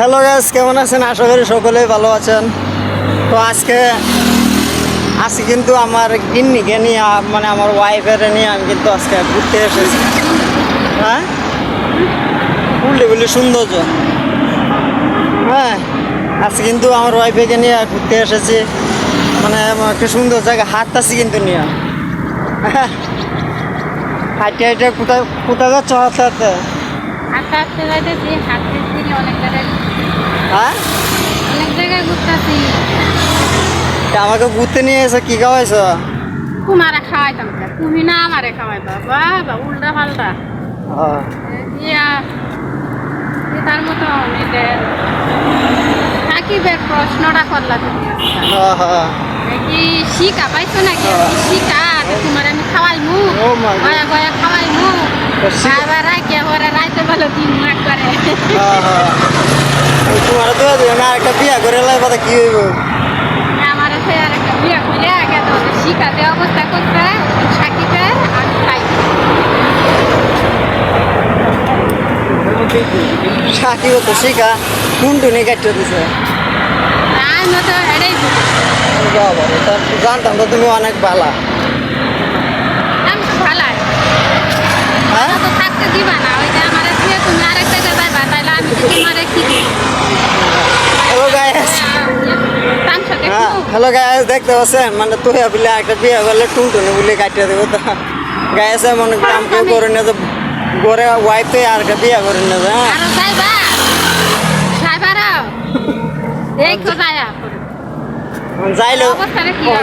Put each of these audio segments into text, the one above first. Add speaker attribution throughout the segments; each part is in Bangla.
Speaker 1: হ্যালো গ্যাস কেমন আছেন? আশা করি সকলেই ভালো আছেন। তো আজকে আজকে কিন্তু আমার গিন্নিকে নিয়ে মানে আমার ওয়াইফের নিয়ে আমি কিন্তু আজকে ঘুরতে এসেছি। হ্যাঁ? উল্টে বলি সৌন্দর্য। হ্যাঁ আজকে কিন্তু আমার ওয়াইফকে নিয়ে ঘুরতে এসেছি। মানে একটা সুন্দর জায়গা হাঁটতেছি কিন্তু নিয়ে। হাঁটতে হাঁটে কোথায় কোথায় যাচ্ছ হাঁটতে হাঁটতে?
Speaker 2: হাঁটতে হাঁটতে যাইতেছি হাঁটতেছি অনেক জায়গায়
Speaker 1: হ্যাঁ?
Speaker 2: অনেক জায়গায় ঘুরতেছি।
Speaker 1: আমাকে ঘুরতে নিয়ে এসে কি খাওয়াইছ?
Speaker 2: কুমারে খাওয়াইতাম। তুমি না আমারে খাওয়াইবা বাবা উল্টা পাল্টা। ইয়া এ তার মতো সাকিবের প্রশ্নটা করলা তুমি।
Speaker 1: হ্যাঁ হ্যাঁ।
Speaker 2: কি শিকা পাইছো নাকি?
Speaker 1: হ্যাঁ।
Speaker 2: শিকা তোমার আমি খাওয়াইমু।
Speaker 1: Oh my God.
Speaker 2: Gaya Gaya খাওয়াইমু। বাবা বলো দিন করে।
Speaker 1: হ্যাঁ হ্যাঁ। তোমার তো না একটা বিয়া করে লাই কথা কি হইব?
Speaker 2: আমার সে আর একটা বিয়ে আগে তো শিখাতে অবস্থা করতে সাকিবের আর খাই
Speaker 1: সাকিব তো শিখা টুনটুনি কাটতে দিছে।
Speaker 2: আমি তো এটাই
Speaker 1: জানতাম তো তুমি অনেক ভালা
Speaker 2: আমি তো ভালাই
Speaker 1: হ্যাঁ
Speaker 2: তো থাকতে দিবা না ওই যে আমার দিয়ে তুমি আরেকটা জায়গায় যাইবা তাইলে আমি তো তোমার কি
Speaker 1: হ্যালো গাইস
Speaker 2: তার সাথে
Speaker 1: হ্যাঁ হ্যালো গাইস দেখতে পাচ্ছেন? মানে তুই বলে একটা বিয়া করলে টুনটুনি বলে কাটিয়ে দেবো তো। গাইস মনে কাম কেউ করে না যে ঘরে ওয়াইফে আর একটা বিয়া করে না যে, হ্যাঁ?
Speaker 2: তো
Speaker 1: যাইলে?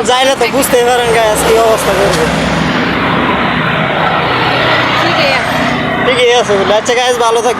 Speaker 1: যাইলে তো বুঝতেই পারেন গাইস কি অবস্থা করবে। ঠিকই আছে। বলে আচ্ছা গাইস ভালো থাক